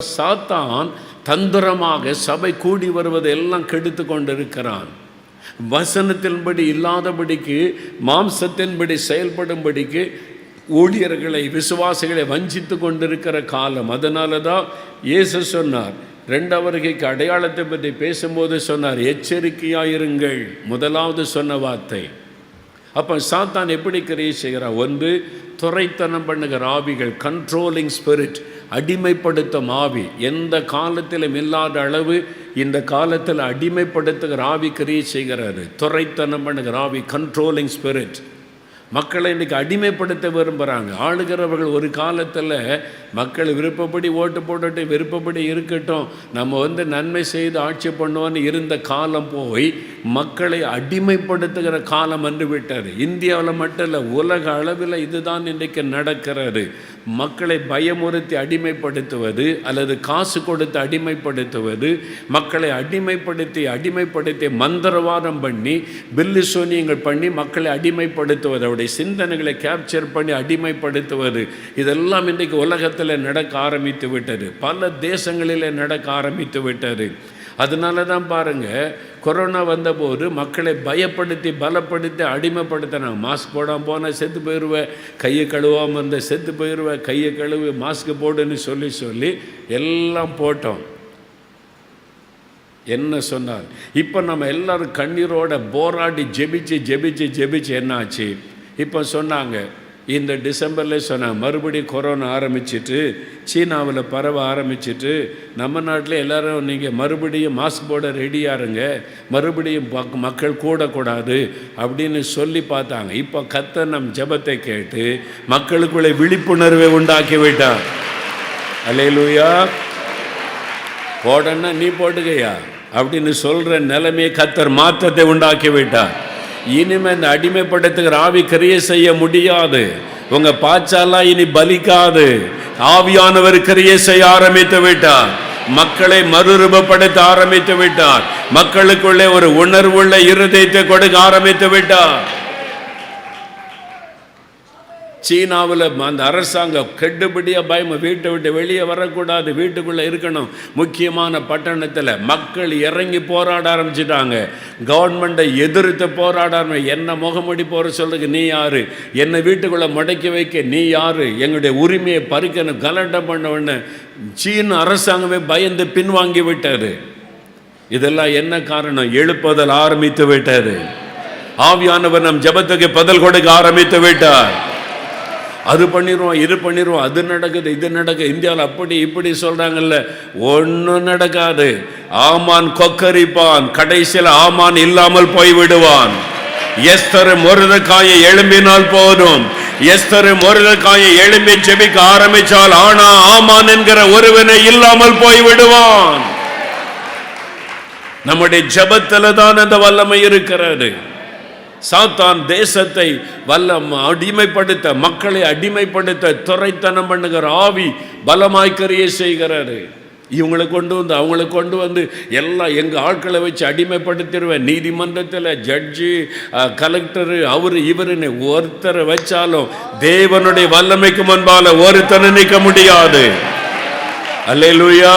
சாத்தான் தந்திரமாக சபை கூடி வருவதை எல்லாம் கெடுத்து கொண்டிருக்கிறான். வசனத்தின்படி இல்லாதபடிக்கு மாம்சத்தின்படி செயல்படும்படிக்கு ஊழியர்களை விசுவாசிகளை வஞ்சித்து கொண்டிருக்கிற காலம். அதனால தான் இயேசு சொன்னார் ரெண்டாம் வருகைக்கு அடையாளத்தை பற்றி பேசும்போது சொன்னார் எச்சரிக்கையாயிருங்கள். முதலாவது சொன்ன வார்த்தை. அப்போ சாத்தான் எப்படி கிரியை செய்கிறார் ஒன்று துறைத்தனம் பண்ணுகிற ஆவிகள் கண்ட்ரோலிங் ஸ்பிரிட் அடிமைப்படுத்தும் ஆவி எந்த காலத்திலும் இல்லாத அளவு இந்த காலத்தில் அடிமைப்படுத்துகிற ஆவி கிரியை செய்கிறாரு. துறைத்தனம் பண்ணுகிற ஆவி கண்ட்ரோலிங் ஸ்பிரிட் மக்களை இன்றைக்கி அடிமைப்படுத்த விரும்புகிறாங்க ஆளுகிறவர்கள் ஒரு காலத்தில் மக்கள் விருப்பப்படி ஓட்டு போட்டுட்டு விருப்பப்படி இருக்கட்டும். நம்ம வந்து நன்மை செய்து ஆட்சி பண்ணுவோன்னு இருந்த காலம் போய் மக்களை அடிமைப்படுத்துகிற காலம் வந்து விட்டார் இந்தியாவில் மட்டும் இல்லை உலக அளவில் இதுதான் இன்றைக்கு நடக்கிறாரு மக்களை பயமுறுத்தி அடிமைப்படுத்துவது அல்லது காசு கொடுத்து அடிமைப்படுத்துவது மக்களை அடிமைப்படுத்தி அடிமைப்படுத்தி மந்திரவாதம் பண்ணி பில்லு சோனியங்கள் பண்ணி மக்களை அடிமைப்படுத்துவது அவருடைய சிந்தனைகளை கேப்சர் பண்ணி அடிமைப்படுத்துவது இதெல்லாம் இன்றைக்கு உலகத்தில் நடக்க ஆரம்பித்து விட்டது. பல தேசங்களில் நடக்க ஆரம்பித்து விட்டது. அதனால தான் பாருங்கள் கொரோனா வந்தபோது மக்களை பயப்படுத்தி பலப்படுத்தி அடிமைப்படுத்தினாங்க மாஸ்க் போடாமல் போனால் செத்து போயிடுவேன் கையை கழுவாமல் இருந்தால் செத்து போயிடுவேன் கையை கழுவு மாஸ்க்கு போடுன்னு சொல்லி சொல்லி எல்லாம் போட்டோம். என்ன சொன்னார் இப்போ நம்ம எல்லோரும் கண்ணீரோட போராடி ஜெபிச்சு ஜெபிச்சு ஜெபிச்சு என்னாச்சு இப்போ சொன்னாங்க இந்த டிசம்பரில் சொன்னேன் மறுபடியும் கொரோனா ஆரம்பிச்சிட்டு சீனாவில் பரவ ஆரம்பிச்சிட்டு நம்ம நாட்டில் எல்லோரும் நீங்கள் மறுபடியும் மாஸ்க் போட ரெடியாக இருங்க மறுபடியும் மக்கள் கூடக்கூடாது அப்படின்னு சொல்லி பார்த்தாங்க. இப்போ கத்த நம் ஜபத்தை கேட்டு மக்களுக்குள்ளே விழிப்புணர்வை உண்டாக்கி விட்டான் அலையலூயா போடன்னா நீ போட்டுக்கையா? அப்படின்னு சொல்கிற நிலைமையை கத்தர் மாற்றத்தை உண்டாக்கி விட்டார். இனிமே இந்த அடிமைப்படத்துக்கு ஆவி கிரியை செய்ய முடியாது. உங்க பாச்சாலாம் இனி பலிக்காது. ஆவியானவர் கிரியை செய்ய ஆரம்பித்து விட்டார். மக்களை மறுரூபப்படுத்த ஆரம்பித்து விட்டார். மக்களுக்குள்ளே ஒரு உணர்வுள்ள இருதயத்தை கொடுக்க ஆரம்பித்து விட்டார். சீனாவில் அந்த அரசாங்கம் கெட்டுப்படியாக பயம் வீட்டை விட்டு வெளியே வரக்கூடாது வீட்டுக்குள்ளே இருக்கணும். முக்கியமான பட்டணத்தில் மக்கள் இறங்கி போராட ஆரம்பிச்சிட்டாங்க. கவர்மெண்ட்டை எதிர்த்து போராட ஆரம்பி என்ன முகமூடி போகிற சொல்றதுக்கு நீ யார்? என்னை வீட்டுக்குள்ளே முடக்கி வைக்க நீ யார்? எங்களுடைய உரிமையை பறிக்கணும் கலண்டம் பண்ண உடனே சீன அரசாங்கமே பயந்து பின்வாங்கி விட்டார் இதெல்லாம் என்ன காரணம்? எழுப்புதல் ஆரம்பித்து விட்டார் ஆவியானவர் நம் ஜபத்துக்கு பதில் கொடுக்க ஆரம்பித்து விட்டார். அது பண்ணிடுவோம் இது பண்ணிடுவோம் அது நடக்குது இது நடக்குது. இந்தியாவில் அப்படி இப்படி சொல்கிறாங்கல்ல ஒன்றும் நடக்காது. ஆமான் கொக்கரிப்பான். கடைசியில் ஆமான் இல்லாமல் போய்விடுவான். எஸ்தர் முருதக்காயை எழும்பினால் போதும். எஸ்தர் முருதக்காயை எழும்பி செபிக்க ஆரம்பிச்சால் ஆனா ஆமான் என்கிற ஒருவனை இல்லாமல் போய்விடுவான். நம்முடைய ஜபத்தில் தான் அந்த வல்லமை இருக்கிறது. சாத்தான் தேசத்தை வல்லம் அடிமைப்படுத்த மக்களை அடிமைப்படுத்த துறைத்தனம் பண்ணுகிற ஆவி பலமாய்க்கறிய செய்கிறாரு இவங்களை கொண்டு வந்து அவங்கள கொண்டு வந்து எல்லாம் எங்கள் ஆட்களை வச்சு அடிமைப்படுத்திடுவேன். நீதிமன்றத்தில் ஜட்ஜு கலெக்டரு அவர் இவருன்னு ஒருத்தரை வச்சாலும் தேவனுடைய வல்லமைக்கு முன்பால ஒருத்தனை நிற்க முடியாது. அல்லேலூயா!